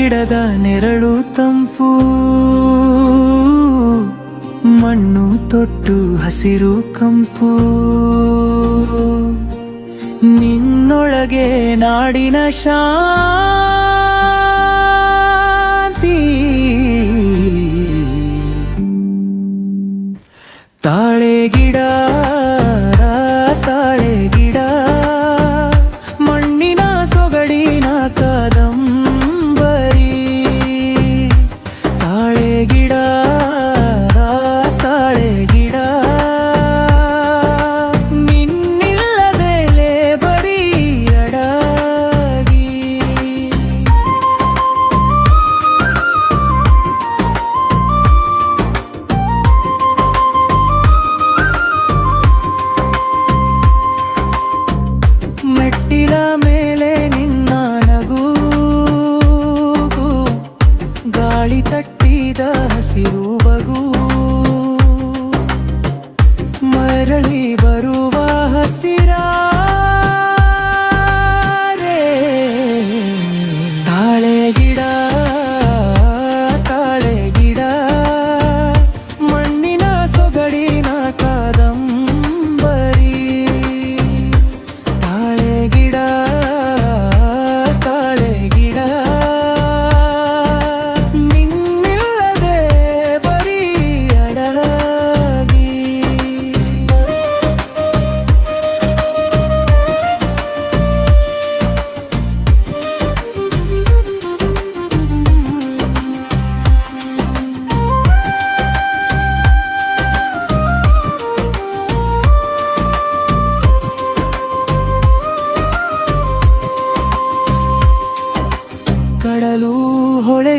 ಗಿಡದ ನೆರಳು ತಂಪು ಮಣ್ಣು ತೊಟ್ಟು ಹಸಿರು ಕಂಪು. ನಿನ್ನೊಳಗೆ ನಾಡಿನ ಶಾಂತಿ. ತಾಳೆ ಗಿಡ ತಾಳೆ ಗಿಡ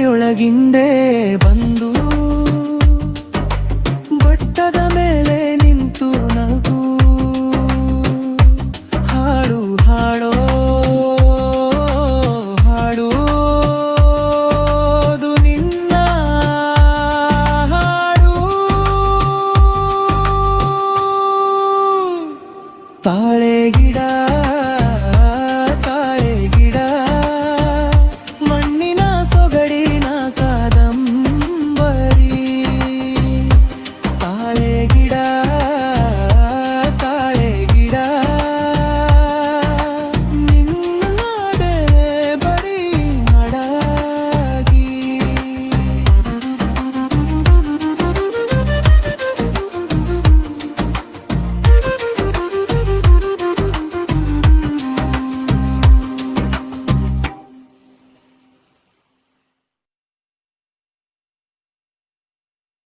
ಮಳೆಯೊಳಗಿಂದೇ ಬಂದ